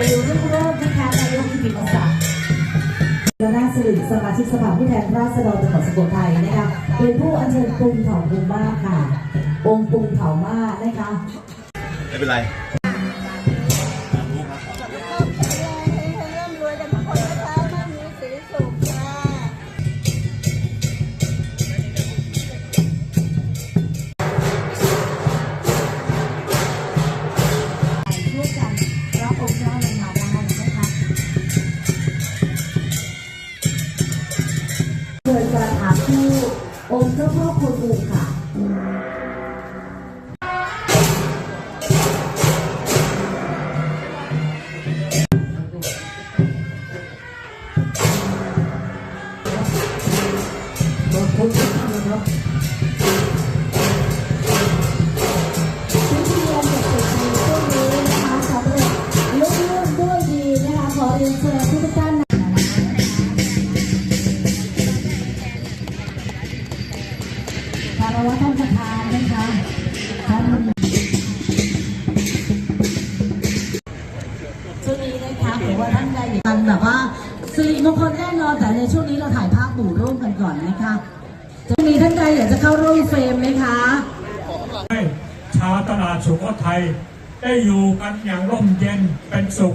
ริวรุ่งจะคะนาะาสิริสมาชิกสภาผู้แทนราษฎรจังหวัดสุโขทัยนะคะเป็นผู้อัญเชิญปุงเถาบุมบ้าค่ะ องค์ปุงเถามานะคะไม่เป็นไร งนี้นะคะสำเจลุล่วงด้วยดีนะคะขอเรียนเชิญ คารวะท่านประธานนะคะท่านช่วงนี้นะคะหรือว่าท่านใดอยากกันแบบว่าสิริมงคลแน่นอนแต่ในช่วงนี้เราถ่ายภาพหมู่ร่วมกันก่อนนะคะจะมีท่านใดอยากจะเข้าร่วมเฟรมไหมคะให้ชาวตลาดสุโขทัยได้อยู่กันอย่างร่มเย็นเป็นสุข